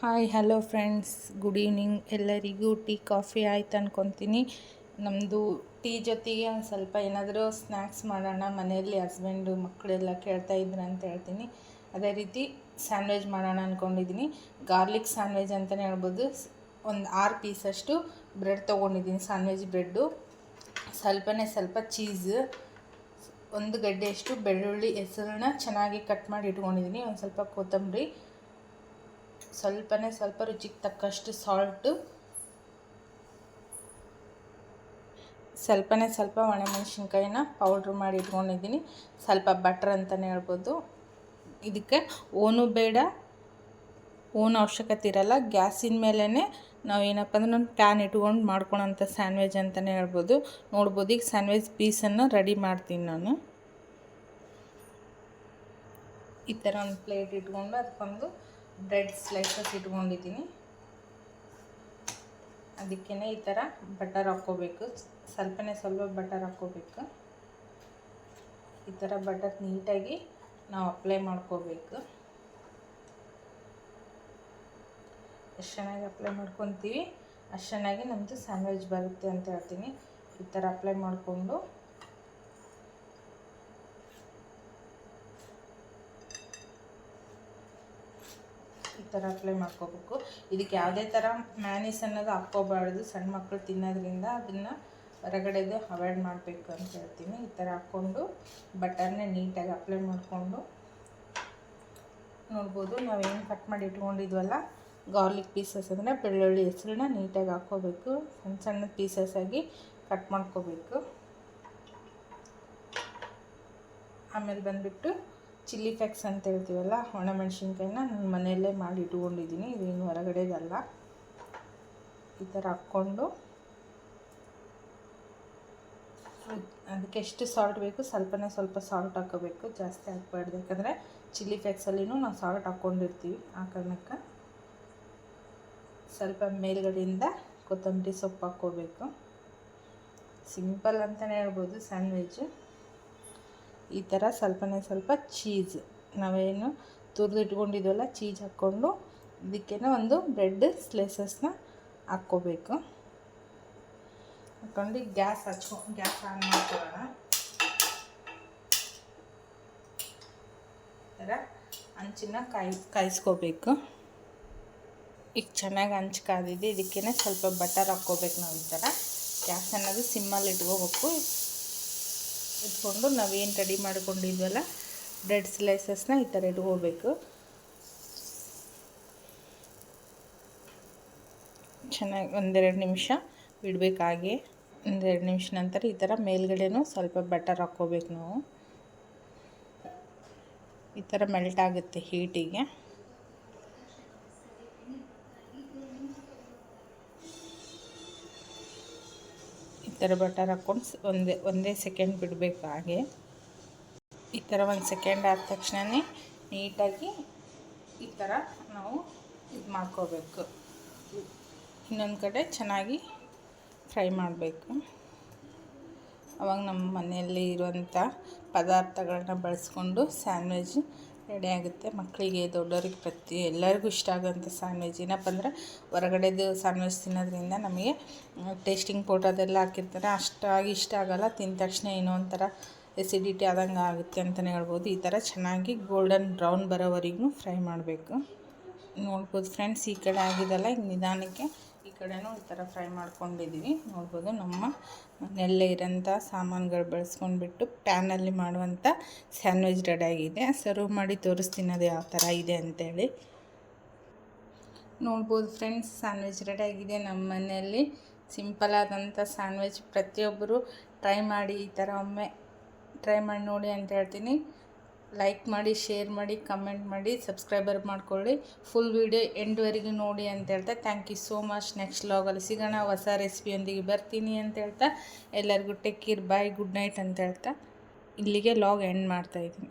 Hi hello friends good evening ಎಲ್ಲರಿಗೂ tea, coffee ಆಯ್ತು ಅನ್ಕೊತೀನಿ. ನಮ್ಮದು ಟೀ ಜೊತೆಗೆ ಒಂದು ಸ್ವಲ್ಪ ಏನಾದರೂ ಸ್ನ್ಯಾಕ್ಸ್ ಮಾಡೋಣ. ಮನೆಯಲ್ಲಿ ಹಸ್ಬೆಂಡು ಮಕ್ಕಳೆಲ್ಲ ಕೇಳ್ತಾ ಇದ್ರು ಅಂತ ಹೇಳ್ತೀನಿ. ಅದೇ ರೀತಿ ಸ್ಯಾಂಡ್ವಿಚ್ ಮಾಡೋಣ ಅಂದ್ಕೊಂಡಿದ್ದೀನಿ ಗಾರ್ಲಿಕ್ ಸ್ಯಾಂಡ್ವಿಚ್ ಅಂತಲೇ ಹೇಳ್ಬೋದು. ಒಂದು ಆರು ಪೀಸಷ್ಟು ಬ್ರೆಡ್ ತೊಗೊಂಡಿದ್ದೀನಿ ಸ್ಯಾಂಡ್ವಿಚ್ ಬ್ರೆಡ್ಡು. ಸ್ವಲ್ಪನೇ ಸ್ವಲ್ಪ ಚೀಸ್. ಒಂದು ಗಡ್ಡೆಯಷ್ಟು ಬೆಳ್ಳುಳ್ಳಿ, ಹೆಸರನ್ನ ಚೆನ್ನಾಗಿ ಕಟ್ ಮಾಡಿ ಇಟ್ಕೊಂಡಿದ್ದೀನಿ ಒಂದು ಸ್ವಲ್ಪ ಕೊತ್ತಂಬರಿ. ಸ್ವಲ್ಪನೇ ಸ್ವಲ್ಪ ರುಚಿಗೆ ತಕ್ಕಷ್ಟು ಸಾಲ್ಟು ಸ್ವಲ್ಪನೇ ಸ್ವಲ್ಪ ಒಣಮೆಣಸಿನ್ಕಾಯಿನ ಪೌಡ್ರ್ ಮಾಡಿ ಇಟ್ಕೊಂಡಿದ್ದೀನಿ. ಸ್ವಲ್ಪ ಬಟ್ರ್ ಅಂತಲೇ ಹೇಳ್ಬೋದು. ಇದಕ್ಕೆ ಓನು ಬೇಡ, ಓನ್ ಅವಶ್ಯಕತೆ ಇರಲ್ಲ. ಗ್ಯಾಸಿನ ಮೇಲೇ ನಾವು ಏನಪ್ಪ ಅಂದ್ರೆ ಒಂದು ಪ್ಯಾನ್ ಇಟ್ಕೊಂಡು ಮಾಡ್ಕೊಳೋಂಥ ಸ್ಯಾಂಡ್ವಿಚ್ ಅಂತಲೇ ಹೇಳ್ಬೋದು. ನೋಡ್ಬೋದು, ಈಗ ಸ್ಯಾಂಡ್ವಿಚ್ ಪೀಸನ್ನು ರೆಡಿ ಮಾಡ್ತೀನಿ ನಾನು. ಈ ಥರ ಒಂದು ಪ್ಲೇಟ್ ಇಟ್ಕೊಂಡು ಅದಕ್ಕೊಂದು ಬ್ರೆಡ್ ಸ್ಲೈಸಸ್ ಇಟ್ಕೊಂಡಿದ್ದೀನಿ. ಅದಕ್ಕೇ ಈ ಥರ ಬಟರ್ ಹಾಕ್ಕೋಬೇಕು. ಸ್ವಲ್ಪನೇ ಸ್ವಲ್ಪ ಬಟರ್ ಹಾಕ್ಕೋಬೇಕು. ಈ ಥರ ಬಟರ್ ನೀಟಾಗಿ ನಾವು ಅಪ್ಲೈ ಮಾಡ್ಕೋಬೇಕು. ಎಷ್ಟು ಚೆನ್ನಾಗಿ ಅಪ್ಲೈ ಮಾಡ್ಕೊತೀವಿ. ಅಷ್ಟು ಚೆನ್ನಾಗಿ ನಮ್ಮದು ಸ್ಯಾಂಡ್ವಿಚ್ ಬರುತ್ತೆ ಅಂತ ಹೇಳ್ತೀನಿ. ಈ ಥರ ಅಪ್ಲೈ ಮಾಡಿಕೊಂಡು ಥರ ಅಪ್ಲೈ ಮಾಡ್ಕೋಬೇಕು. ಇದಕ್ಕೆ ಯಾವುದೇ ಥರ ಮ್ಯಾನಿಸ್ ಅನ್ನೋದು ಹಾಕ್ಕೋಬಾರ್ದು. ಸಣ್ಣ ಮಕ್ಕಳು ತಿನ್ನೋದ್ರಿಂದ ಅದನ್ನು ಹೊರಗಡೆದು ಅವಾಯ್ಡ್ ಮಾಡಬೇಕು ಅಂತ ಹೇಳ್ತೀನಿ. ಈ ಥರ ಹಾಕ್ಕೊಂಡು ಬಟರ್ನ ನೀಟಾಗಿ ಅಪ್ಲೈ ಮಾಡಿಕೊಂಡು ನೋಡ್ಬೋದು. ನಾವೇನು ಕಟ್ ಮಾಡಿ ಇಟ್ಕೊಂಡಿದ್ವಲ್ಲ ಗಾರ್ಲಿಕ್ ಪೀಸಸ್ ಅಂದರೆ ಬೆಳ್ಳುಳ್ಳಿ ಹೆಸರನ್ನ ನೀಟಾಗಿ ಹಾಕ್ಕೋಬೇಕು. ಸಣ್ಣ ಸಣ್ಣ ಪೀಸಸ್ ಆಗಿ ಕಟ್ ಮಾಡ್ಕೋಬೇಕು. ಆಮೇಲೆ ಬಂದುಬಿಟ್ಟು ಚಿಲ್ಲಿ ಫ್ಯಾಕ್ಸ್ ಅಂತ ಹೇಳ್ತೀವಲ್ಲ, ಒಣಮೆಣ್ಸಿನ್ಕಾಯಿನ ನಾನು ಮನೆಯಲ್ಲೇ ಮಾಡಿ ಇಟ್ಕೊಂಡಿದ್ದೀನಿ. ಇದೇನು ಹೊರಗಡೆದಲ್ಲ ಈ ಥರ ಹಾಕ್ಕೊಂಡು ಅದಕ್ಕೆ ಎಷ್ಟು ಸಾಲ್ಟ್ ಬೇಕು, ಸ್ವಲ್ಪನೇ ಸ್ವಲ್ಪ ಸಾಲ್ಟ್ ಹಾಕೋಬೇಕು ಜಾಸ್ತಿ ಹಾಕ್ಬಾರ್ದು. ಯಾಕಂದರೆ ಚಿಲ್ಲಿ ಫ್ಲೆಕ್ಸಲ್ಲಿನೂ ನಾವು ಸಾಲ್ಟ್ ಹಾಕ್ಕೊಂಡಿರ್ತೀವಿ ಆ ಕಾರಣಕ್ಕೆ ಸ್ವಲ್ಪ ಮೇಲ್ಗಡೆಯಿಂದ ಕೊತ್ತಂಬರಿ ಸೊಪ್ಪು ಹಾಕ್ಕೋಬೇಕು. ಸಿಂಪಲ್ ಅಂತಲೇ ಹೇಳ್ಬೋದು, ಸ್ಯಾಂಡ್ವಿಚ್. ಈ ಥರ ಸ್ವಲ್ಪನೇ ಸ್ವಲ್ಪ ಚೀಸ್ ನಾವೇನು ತುರಿದು ಇಟ್ಕೊಂಡಿದ್ವಲ್ಲ ಚೀಸ್ ಹಾಕ್ಕೊಂಡು ಇದಕ್ಕೇನೆ ಒಂದು ಬ್ರೆಡ್ ಸ್ಲೈಸಸ್ನ ಹಾಕ್ಕೋಬೇಕು. ಹಾಕ್ಕೊಂಡು ಗ್ಯಾಸ್ ಹಚ್ಕೊ ಗ್ಯಾಸ್ ಆನ್ ಮಾಡ್ಕೊಳ್ಳೋಣ. ಈ ಥರ ಹಂಚಿನ ಕಾಯಿ, ಕಾಯಿಸ್ಕೋಬೇಕು. ಈಗ ಚೆನ್ನಾಗಿ ಹಂಚು ಕಾದಿದೆ ಇದಕ್ಕೇ ಸ್ವಲ್ಪ ಬಟರ್ ಹಾಕ್ಕೋಬೇಕು ನಾವು ಈ ಥರ ಗ್ಯಾಸ್ ಅನ್ನೋದು ಸಿಮ್ಮಲ್ಲಿ ಇಟ್ಕೋಬೇಕು. ಇಟ್ಕೊಂಡು ನಾವೇನು ರೆಡಿ ಮಾಡ್ಕೊಂಡಿದ್ವಲ್ಲ ಬ್ರೆಡ್ ಸ್ಲೈಸಸ್ನ ಈ ಥರ ಇಟ್ಕೋಬೇಕು. ಚೆನ್ನಾಗಿ ಒಂದೆರಡು ನಿಮಿಷ ಬಿಡಬೇಕಾಗಿ ಒಂದೆರಡು ನಿಮಿಷ ನಂತರ ಈ ಥರ ಮೇಲ್ಗಡೆನೂ ಸ್ವಲ್ಪ ಬಟರ್ ಹಾಕ್ಕೋಬೇಕು ನಾವು. ಈ ಥರ ಮೆಲ್ಟ್ ಆಗುತ್ತೆ ಹೀಟಿಗೆ ಥರ ಬಟರ್ ಹಾಕ್ಕೊಂಡು ಒಂದೇ ಒಂದೇ ಸೆಕೆಂಡ್ ಬಿಡಬೇಕು ಹಾಗೆ. ಈ ಥರ ಒಂದು ಸೆಕೆಂಡ್ ಆದ ತಕ್ಷಣವೇ ನೀಟಾಗಿ ಈ ಥರ ನಾವು ಇದು ಮಾಡ್ಕೋಬೇಕು. ಇನ್ನೊಂದು ಕಡೆ ಚೆನ್ನಾಗಿ ಫ್ರೈ ಮಾಡಬೇಕು. ಅವಾಗ ನಮ್ಮ ಮನೆಯಲ್ಲಿ ಇರುವಂಥ ಪದಾರ್ಥಗಳನ್ನ ಬಳಸ್ಕೊಂಡು ಸ್ಯಾಂಡ್ವಿಚ್ ರೆಡಿ ಆಗುತ್ತೆ. ಮಕ್ಕಳಿಗೆ ದೊಡ್ಡವ್ರಿಗೆ ಪ್ರತಿ ಎಲ್ಲರಿಗೂ ಇಷ್ಟ ಆಗೋಂಥ ಸ್ಯಾಂಡ್ವಿಚ್ ಏನಪ್ಪ ಅಂದರೆ ಹೊರಗಡೆದು ಸ್ಯಾಂಡ್ವಿಚ್ ತಿನ್ನೋದ್ರಿಂದ ನಮಗೆ ಟೇಸ್ಟಿಂಗ್ ಪೌಡರ್ ಅದೆಲ್ಲ ಹಾಕಿರ್ತಾರೆ. ಅಷ್ಟಾಗಿ ಇಷ್ಟ ಆಗೋಲ್ಲ. ತಿಂದ ತಕ್ಷಣ ಏನೋ ಒಂಥರ ಎಸಿಡಿಟಿ ಆದಂಗೆ ಆಗುತ್ತೆ ಅಂತಲೇ ಹೇಳ್ಬೋದು. ಈ ಥರ ಚೆನ್ನಾಗಿ ಗೋಲ್ಡನ್ ಬ್ರೌನ್ ಬರೋವರೆಗೂ ಫ್ರೈ ಮಾಡಬೇಕು. ನೋಡ್ಬೋದು ಫ್ರೆಂಡ್ಸ್ ಈ ಕಡೆ ಆಗಿದೆಲ್ಲ, ಈಗ ನಿಧಾನಕ್ಕೆ ಕಡೆನೂ ಈ ಥರ ಫ್ರೈ ಮಾಡ್ಕೊಂಡಿದ್ದೀವಿ ನೋಡ್ಬೋದು ನಮ್ಮ ಮನೆಯಲ್ಲೇ ಇರೋಂಥ ಸಾಮಾನುಗಳು ಬಳಸ್ಕೊಂಡ್ಬಿಟ್ಟು ಪ್ಯಾನಲ್ಲಿ ಮಾಡುವಂಥ ಸ್ಯಾಂಡ್ವಿಚ್ ಆಗಿದೆ. ಸರ್ವ್ ಮಾಡಿ ತೋರಿಸ್ತೀನಿ ಅದು ಯಾವ ಥರ ಇದೆ ಅಂತೇಳಿ. ನೋಡ್ಬೋದು ಫ್ರೆಂಡ್ಸ್, ಸ್ಯಾಂಡ್ವಿಚ್ ಆಗಿದೆ. ನಮ್ಮ ಮನೆಯಲ್ಲಿ ಸಿಂಪಲ್ ಆದಂಥ ಸ್ಯಾಂಡ್ವಿಚ್ ಪ್ರತಿಯೊಬ್ಬರು ಟ್ರೈ ಮಾಡಿ ಈ ಥರ ಒಮ್ಮೆ ಟ್ರೈ ಮಾಡಿ ನೋಡಿ ಅಂತ ಹೇಳ್ತೀನಿ. ಲೈಕ್ ಮಾಡಿ ಶೇರ್ ಮಾಡಿ ಕಮೆಂಟ್ ಮಾಡಿ ಸಬ್ಸ್ಕ್ರೈಬರ್ ಮಾಡ್ಕೊಳ್ಳಿ. ಫುಲ್ ವೀಡಿಯೋ ಎಂಡ್ವರೆಗೂ ನೋಡಿ ಅಂತ ಹೇಳ್ತಾ thank you so much next ಲಾಗಲ್ಲಿ ಸಿಗೋಣ. ಹೊಸ ರೆಸಿಪಿಯೊಂದಿಗೆ ಬರ್ತೀನಿ ಅಂತ ಹೇಳ್ತಾ, ಎಲ್ಲರಿಗೂ ಟೆಕ್ ಇರ್ ಬಾಯ್ ಗುಡ್ ನೈಟ್ ಅಂತ ಹೇಳ್ತಾ, ಇಲ್ಲಿಗೆ ಲಾಗ್ ಎಂಡ್ ಮಾಡ್ತಾಯಿದ್ದೀನಿ